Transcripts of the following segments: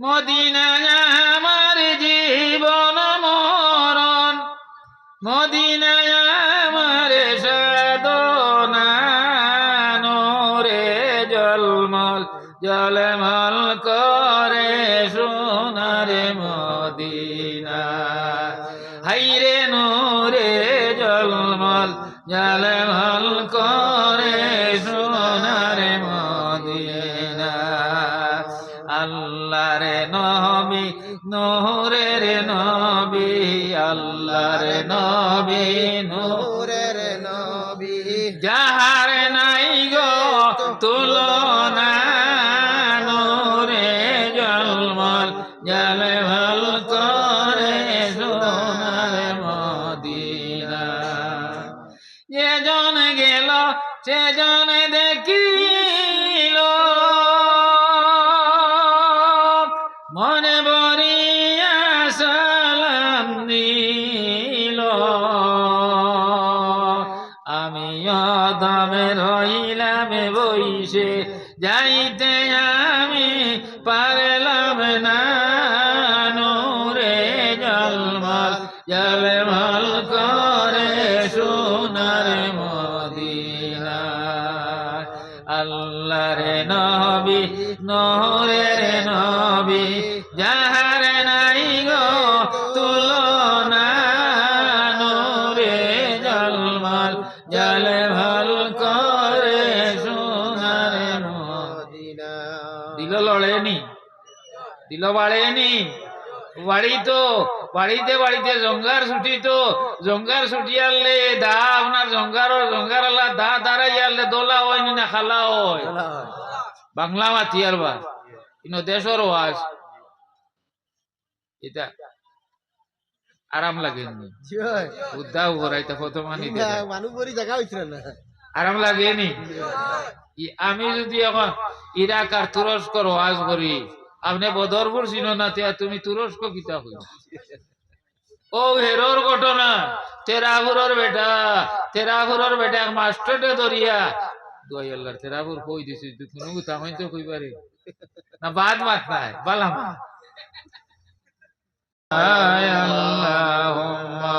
মদিনায় আমার জীবন মরণ। মদিনায় আমার সাধনা নোরে জলমল জলমল করে। আল্লাহরে নবী নূর নূরের নবী। যাহার নাই গো তুলনা আমি অদমে রইলাম বইসে যাইতে দিল লড়েনি। দিল বাড়েনি। বাড়ি তো বাড়িতে বাড়িতে জঙ্গার ছুটি তো। জঙ্গার ছুটি আনলে দা আপনার জঙ্গার জঙ্গার আল্লাহ দা দাঁড়াই আনলে দোলা হয় না খালা হয়? বাংলা মাতি আর বা কিন্তু দেশর ওয়াজ এটা আরাম হয়। উদ্দাও করাইতে কত মানি মানুষ জায়গা হয়েছিল না। আরাম লাগেনি। আমি যদি এখন ইরাক আর তুরস্ক ওয়াজ করি, আপনি বদরপুর চিনো না তিয়া তুমি তুরস্ক কিতা হই ও হেরোর ঘটনা তেরাপুরের বেটা বেটা মাস্টারটে ধরিয়া দই আল্লাহর তেরাপুর কই দিছি তুই কথা তো কই না, বাদ মাত নাই বালাম আয় আল্লাহুম্মা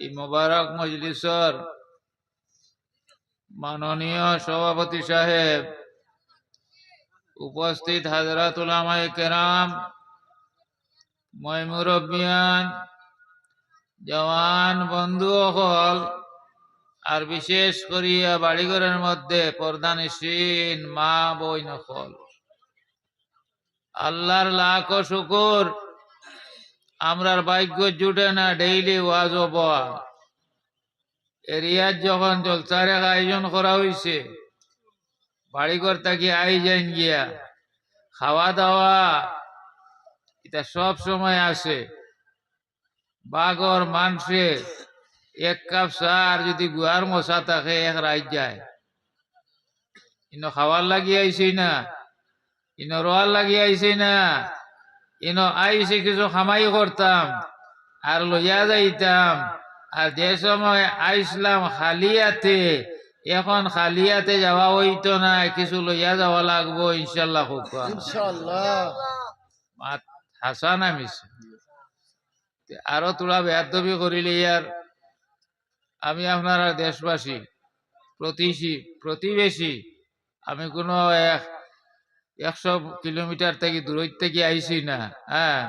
এই মোবারক মজলিসর মাননীয় সভাপতি সাহেব, উপস্থিত হাজরাত উলামায়ে কেরাম মই মুরব্বিয়ান জওয়ান বন্ধু অকল, আর বিশেষ করিয়া বাড়িঘরের মধ্যে প্রধানশীল মা বই নকল আল্লাহর লাখ শুকুর। আমরার ভাগ্য জুটে না ডেইলি ওয়াজ বয়া এরিয়ার যখন জলসার এক আয়োজন করা হয়েছে বাড়িঘর থাকি আই যাইন গিয়া খাওয়া দাওয়া এটা সব সময় আসে। বাগর মানসে এক কাপ আর যদি গুয়ার মশা থাকে, এক রাত যায়। ইনো খাওয়ার লাগি আইছি না, ইনো রোয়ার লাগি আইছি না। ইনো আইসে কিছু খামাই করতাম আর লইয়া যাইতাম। আর যে সময় আইসলাম খালিয়াতে, এখন খালিয়াতে যাওয়া হইতো না, কিছু লইয়া যাওয়া লাগবো, ইনশাল্লাহ, খুব হাসা না মিশে তে আরও তোরা বেয়াদবি করিলে ইয়ার আমি আপনারা দেশবাসী প্রতিবেশী, আমি কোনো এক একশো কিলোমিটার থেকে দূরত থেকে আইছি না হ্যাঁ।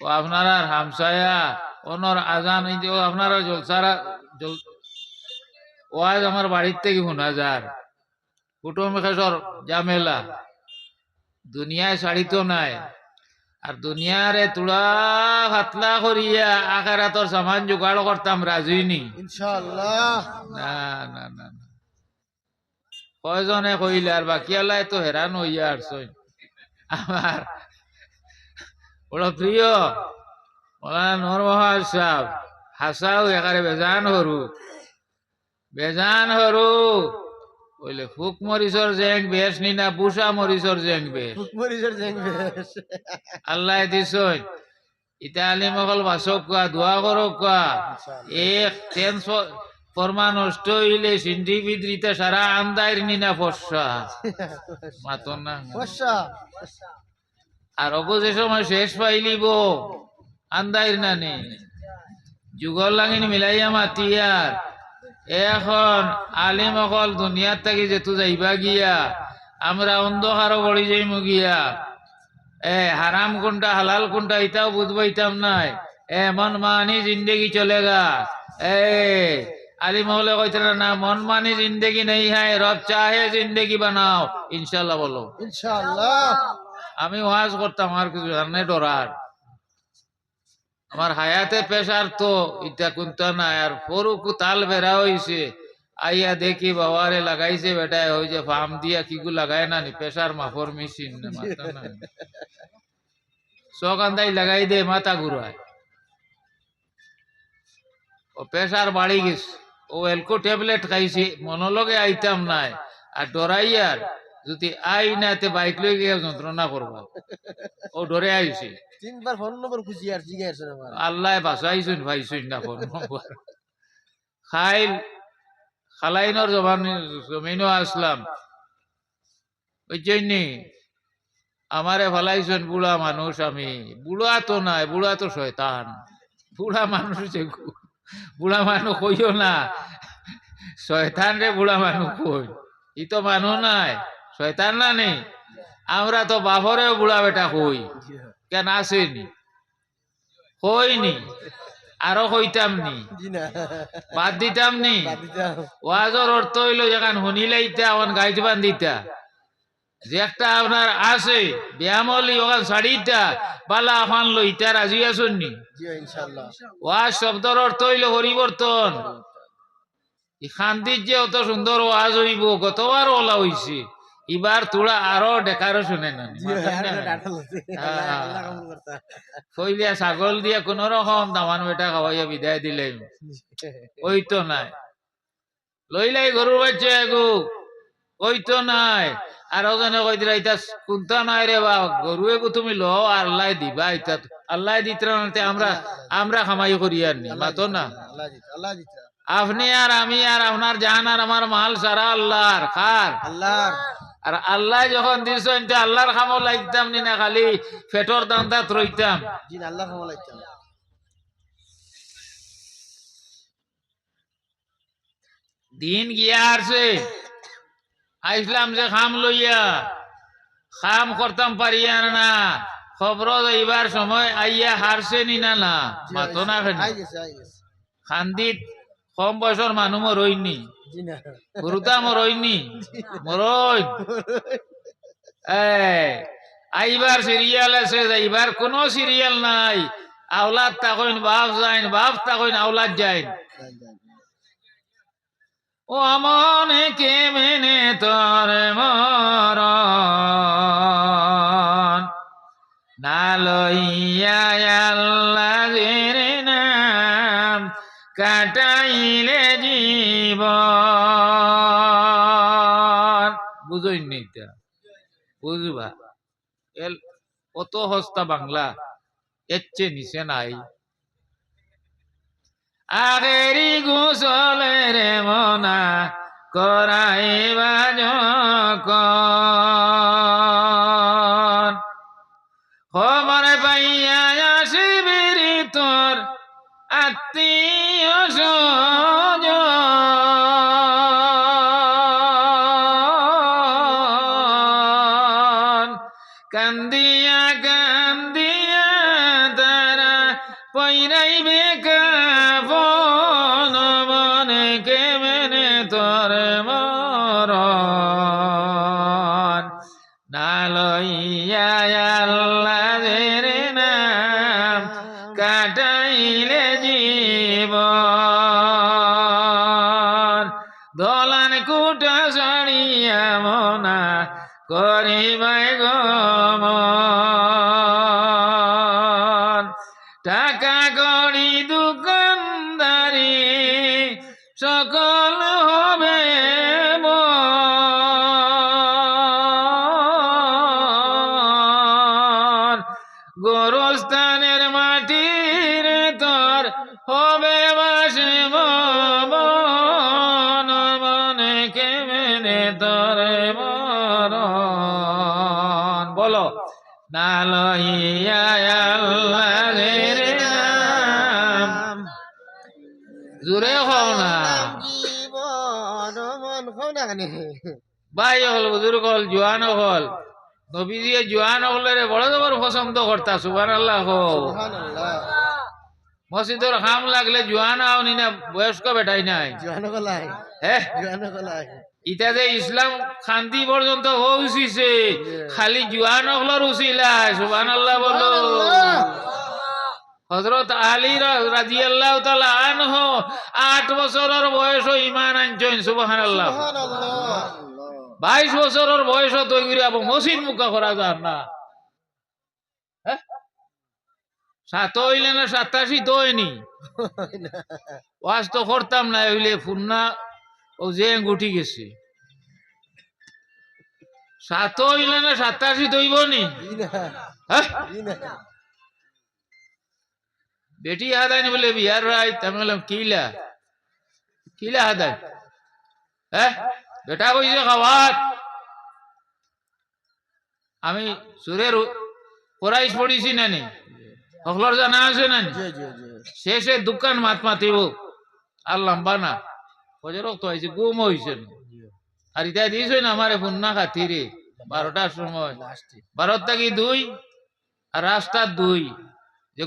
ও আপনারা হামসায়া অনর আজান এই যে আপনারা জলসারা জল ওয়াজ আমার বাড়ির থেকে শোনা যার কুটুম খেসর জামেলা। দুনিয়ায় শাড়ি তো নাই আর দুনিয়ারে তুলা হাতলা করিয়া আখারাতর সামান জোগাড় করতাম রাজুইনি ইনশাআল্লাহ। না না না। কয়জনে কইলে আর বাকি আল্লাহ তো হেরান হইয়া আসছই আমার বড় প্রিয় মৌলানা নূর মহাজ সাহ হাসাও একারে বেজান হরু। বেজান হরু। বলে ফুক মরিচর জেং বেশ নি না বুসা মরিচর জেং বেশ? মরিজর জেংবে আল্লাহ দিছই ইতা আলি মগল বাসক কোয়া দোয়া করক কোয়া এক টেন্স ফরমা নষ্ট হইলে সিন্ধি বিদ্রিতে সারা আন্দাইর নিনা ফসা। মাতন না। বর্ষা আর অগো যে সময় শেষ পাইলিব আন্দাইর না নে যুগল লাগিন মিলাইয়া মাতিয়ার এখন আলিম অকল দুনিয়ার থাকি যেতু যাইবা গিয়া আমরা অন্ধকারও বড়ি যাইমু গিয়া। এ হারাম কোনটা হালাল কোনটা ইটাও বুঝবাইতাম নাই। এমন মন জিন্দেগি চলেগা এ আলী মহলে কইতে না মন মানি জিন্দেগি নেই হ্যাঁ রব চাহে জিন্দেগি বানাও। ইনশাল্লাহ বলো ইনশাআল্লাহ। আমি ওয়াজ করতাম আর কিছু জানে ডরার। আমার হায়াতে পেশার তো ইটা কুন্তা নাই আর পরুকু তাল বেড়া হইছে। আইয়া দেখি বাবারে লাগাইছে বেটায় ওই যে ফার্ম দিয়া কিগু লাগায় না নি পেশার মাফর মেশিন সকান্দাই লাগাই দে মাথা ঘুরায়। ও পেশার বাড়ি গেছে। ও এলকো ট্যাবলেট খাইছে মনোলগে আইতাম নাই। আর ডরাইয়ার যদি আই না তে বাইক লই গিয়ে যন্ত্রণা করবা ও ডরে আইছে। তিনবার ফোন নম্বর খুঁজি আর জিজ্ঞাসা আছে আমার আল্লাহ বাঁচাইছুন ভাইছুন না ফোন নম্বর খাইল খালাইনর জবান জমিনও আসলাম। ওই জন্যে আমারে ফালাইছেন বুড়া মানুষ আমি বুড়া তো নাই বুড়া তো শয়তান বুড়া মানুষ বুড়া মানুষ কইও না। শয়তান রে বুড়া মানুষ কই? ই তো মানুষ নাই। শয়তান না নেই আমরা তো বাপরেও বুড়া বেটা কই? কেন আসেনি? কইনি আরও কইতাম নি। বাদ দিতাম নি। ওয়াজর অর্থ হইল যেখান শুনিলেইতা ওখান গাইতে বান্ধিতা। যে একটা আপনার আছে ব্যায়াম হলি ওখান শাড়িটা বালা আফান লইতা রাজি আসুন নি? ওয়াজ শব্দর অর্থ হইল পরিবর্তন। খান্দির যে অত সুন্দর ওয়াজ হইব কতবার ওলা হইছে। এবার তোরা আরও ডেকারও শুনে না কইলিয়া ছাগল দিয়া কোন রকম দামান বেটা খাওয়াইয়া বিদায় দিলে ওই তো নাই। লইলাই গরুর বাচ্চা এগু ওই তো নাই। আর ওজনে কই দিলা ইতা কুন্তা নাই রে বা গরু এগু তুমি লো আল্লাহ দিবা ইতা আল্লাহ দিতরা নাতে আমরা আমরা খামাই করি আর নি মাতো না। আল্লাহ আল্লাহ আপনি আর আমি আর আপনার আর আমার মাল সারা আল্লাহর খার। আল্লাহর। আর আল্লাহ যখন আল্লাহর খামো লাগতাম নি না খালি পেটর দান্দাত রইতাম জি আল্লাহ ক্ষমা লাইতাম দিন গিয়া আসছে আইসলাম যে খাম লইয়া খাম করতাম পারিয়া না। খবর এইবার সময় আইয়া হারছে নি না না? মাতো না খান্দিত কম বয়সর মানুহ মরইনি গুরুতা মরইনি মরই এ আইবার সিরিয়াল আছে এইবার কোনো সিরিয়াল নাই। আওলাদ তাকইন বাপ যাইন বাপ তাকইন আওলাদ যাইন। ও মনে কে বুঝবা? এল কত হস্তা বাংলা? এচ্ছে নিচে নাই। আগেরি গোসলের মনা করাইবা যখন। কাটাইলে না লইয়া আল্লাহ রে নাম। জোরে খাও না। ভাই হল বুজুর্গ হল জোয়ান হল। নবীজিয়ে জোয়ান হলের বড় জবর পছন্দ করতা সুবান আল্লাহ মসজিদর খাম লাগলে জোয়ান আওনি না বয়স্ক বেটাই নাই। জোয়ানো গলাই। হ্যাঁ জোয়ানো গলাই। ইটা যে ইসলাম শান্তি পর্যন্ত পৌঁছিছে খালি জোয়ান হলর উচিলাই সুবান আল্লাহ বলো হজরত আলী রাজি আল্লাহ আনহ আট বছরের বয়স ইমান আনছেন সুবাহান আল্লাহ বাইশ বছরের বয়স তৈ করে আবার মুখা করা যান না। হ্যাঁ? সাত হইলে না সাতাশি তো হয়নি। ওয়াজ তো করতাম না হইলে ফুন্না ও যে গুটি গেছে। সাত হইলে না সাতাশি তৈব নি? হ্যাঁ? বেটি হাদাইনি বলে বিহার রায় আমি বললাম কিলা? কিলা হাদাই হ্যাঁ? বেটা কইছে খাওয়াত আমি সুরের কোরাইশ পড়িছি না নি? জানা আছে না শেষে দোকান মাত মাতিব। আর লম্বা না। ফজর তো হয়েছে গুম হয়েছে আর দিয়েছে না খাতিরে? বারোটার সময়। থাকি দুই, আর দুই। যে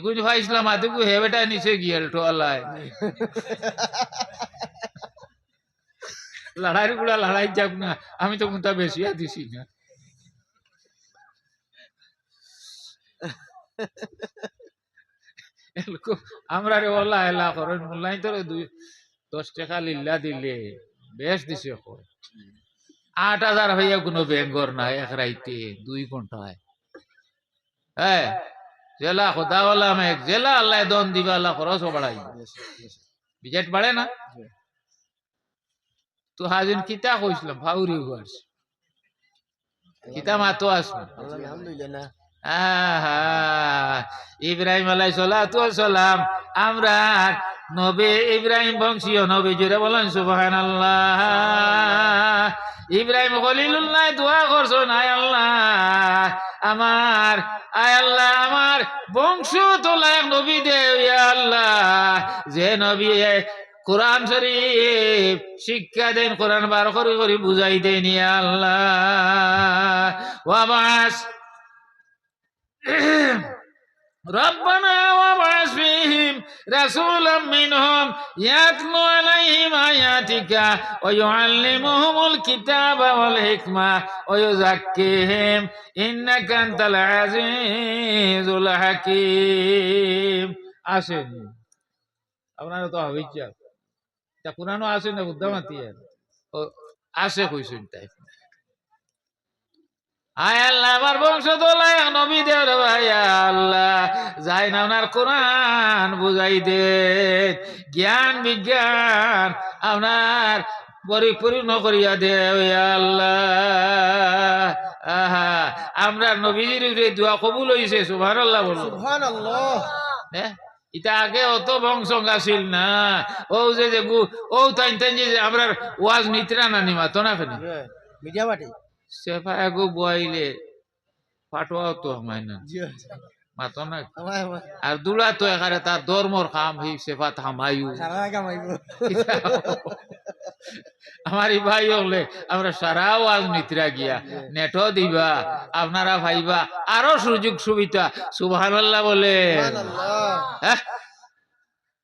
আদিকু হে বেটা নিচে গিয়ে টোয়ালায় লড়াই গুলা লড়াই যাক না, আমি তো মুতা বেশি দিছি না। আমরা রে ওলা এলা করেন মোল্লাই তো দুই দশ টাকা লিল্লা দিলে বেশ দিছে কয়। আট হাজার হইয়া কোনো বেঙ্গর নাই এক রাইতে দুই ঘন্টায় হ্যাঁ জেলা খোদা ওলা মেঘ জেলা আল্লাহ দন দিবা আল্লাহ খরচ বাড়াই বিজেট বাড়ে না? তো হাজিন কিতা কইছিলাম? ফাউরি হুয়ার্স কিতা মাতো আসবে আহা ইব্রাহিম আলাই সালাতু সালাম আমরা নবে ইব্রাহিম বংশীয় নবী জুড়ে বলেন সুবাহান আল্লাহ ইব্রাহিম খলিলুল্লাহ, দোয়া করছ নাই আল্লাহ। আমার, আয় আল্লাহ, আমার বংশ তো লায়ক নবী দে আল্লাহ। যে নবী কোরআন শরীফ শিক্ষা দেন, কোরআন বার করে করে বুঝাই দেন আল্লাহ। রব্বানা فيهم رسولا منهم يتلو عليهم آياتك ويعلمهم الكتاب والحكمة ويزكيهم إنك أنت العزيز الحكيم আসেনি আপনারা তো হবেই চাপ তা কোরআনও আসে না বুদ্ধামাতি আর ও আসে কইছেন তাই আয় আল্লাহ আমার বংশ তোলাই নবী দেও রে ভাই আল্লাহ যাই না ওনার কোরআন বুঝাই দে জ্ঞান বিজ্ঞান আপনার পরিপূর্ণ করিয়া দে আল্লাহ। আহা আমরা নবীজির দোয়া কবুল হইছে সুবহানাল্লাহ বলো সুবহানাল্লাহ। হ্যাঁ ইটা আগে অত বংশ না। ও যে যে গু- ও তাই তাই যে আমরা ওয়াজ নিতরা না নিমা তো না ফেনি মিডিয়া বাটি সেফা এগো বইলে ফাটোয়াও তো আমায় না। মাতো না আর দুলা তো এখানে তার ধর্মর কাম হি সেফা থামাইও আমার ভাই হলে আমরা সারাও আজ মিত্রা গিয়া। নেটও দিবা আপনারা ভাইবা আরও সুযোগ সুবিধা সুবহানাল্লাহ বলে। হ্যাঁ?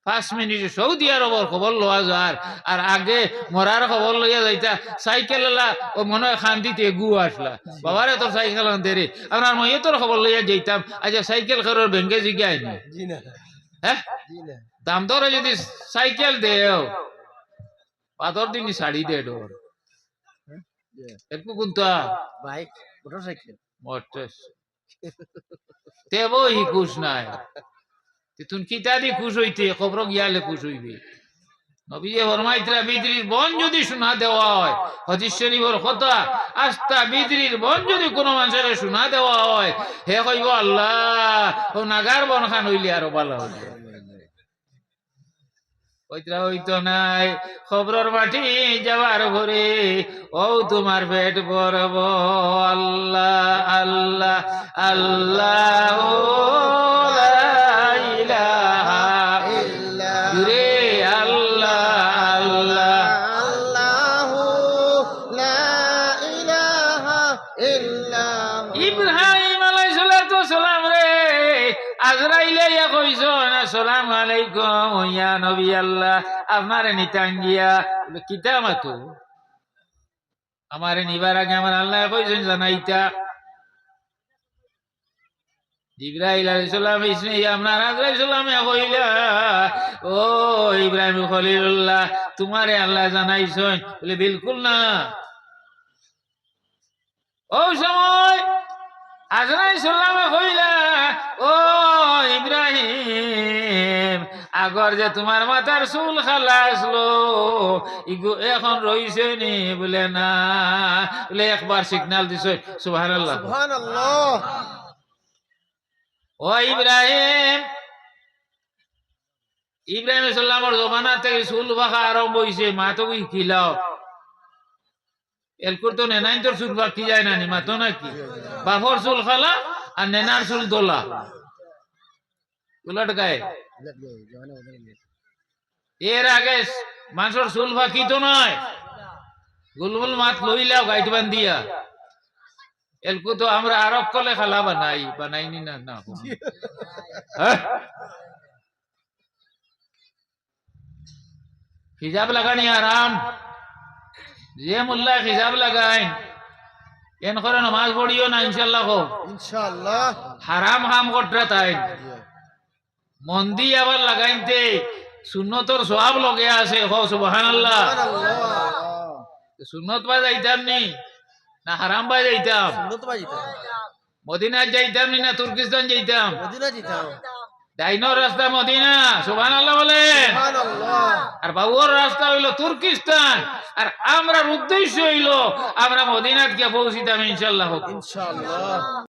পাঁচ মিনিটে সৌদি আরবর খবর লওয়া যার আর আগে মরার খবর লইয়া যাইতা সাইকেল এলা ও মনে হয় খান্দিতে গু আসলা। বাবারে তোর সাইকেল আনতে রে আপনার মইয়ে তোর খবর লইয়া যাইতাম আচ্ছা সাইকেল খরর ব্যাংকে জিগাই নি? হ্যাঁ দাম দরে যদি সাইকেল দেও? পাথর দিনই শাড়ি দে ডোর একটু কুন্তা বাইক মোটরসাইকেল মরতেস তেবো হি খুশ নাই। তুন কিতা দি খুশ হইতে খবর গিয়ালে খুশ হইবে নবীজি ফরমাইতরা বিদ্রির বন যদি শোনা দেওয়া হয় হদিস শরীফের কথা আস্তা বিদ্রির বন যদি কোনো মানুষের শোনা দেওয়া হয় হে কইব আল্লাহ ও নাগার বন খান হইলে আরও ভালো হইলে ওইটা হইতো নাই খবরের মাটি যাবার ঘরে ও তোমার পেট পরব আল্লাহ আল্লাহ আল্লাহ আপনারে নিতাঙ্গিয়া বলে, কিতা মাতো আমারে নিবার আগে আমার আল্লাহ কইছেন জানাইতা? সালামে কইলা ও ইব্রাহিম খলিলুল্লাহ তোমারে আল্লাহ জানাইছেন? বলে বিলকুল না। ও সময় কইলা ও ইব্রাহিম আগর যে তোমার মাথার চুল খালা আসলো ইগো এখন রইছে নি বলে না। বলে একবার সিগনাল দিছ সুবহানাল্লাহ। ও ইব্রাহিম ইব্রাহিম সাল্লামর জমানা থেকে চুল বাখা আরম্ভ হইছে। মা তো খিলাও এলকুর তো নেনাইন তোর চুল বাকি যায় না নি মাতো নাকি? বাপর চুল খালা আর নেনার চুল দোলা। উলট গায়ে। এর আগে মানুষের চুল বাকি তো নয়? গুলগুল মাত লইলাও গাইট বান্ধিয়া। এলকু তো আমরা আরব কলে খালা বানাই বানাইনি না না হ্যাঁ? হিজাব লাগানি আরাম। যে মোল্লা হিজাব লাগাইন এন করে নমাজ পড়িও না ইনশাল্লাহ হোক ইনশাআল্লাহ। হারাম হাম করতে তাই মন্দি আবার লাগাইতে। সুন্নতর সব লগে আছে হো সুবহানাল্লাহ। সুবহানাল্লাহ। সুন্নত বা যাইতাম নি না হারাম বা যাইতাম। মদিনা যাইতাম। নি না তুর্কিস্তান যাইতাম? ডাইনোর রাস্তা মদিনা সুবহানাল্লাহ বলেন। সুবহানাল্লাহ। আর বাবুর রাস্তা হইল তুর্কিস্তান আর আমরার উদ্দেশ্য হইল আমরা মদিনাত গিয়ে পৌঁছিতাম ইনশাল্লাহ ইনশাআল্লাহ।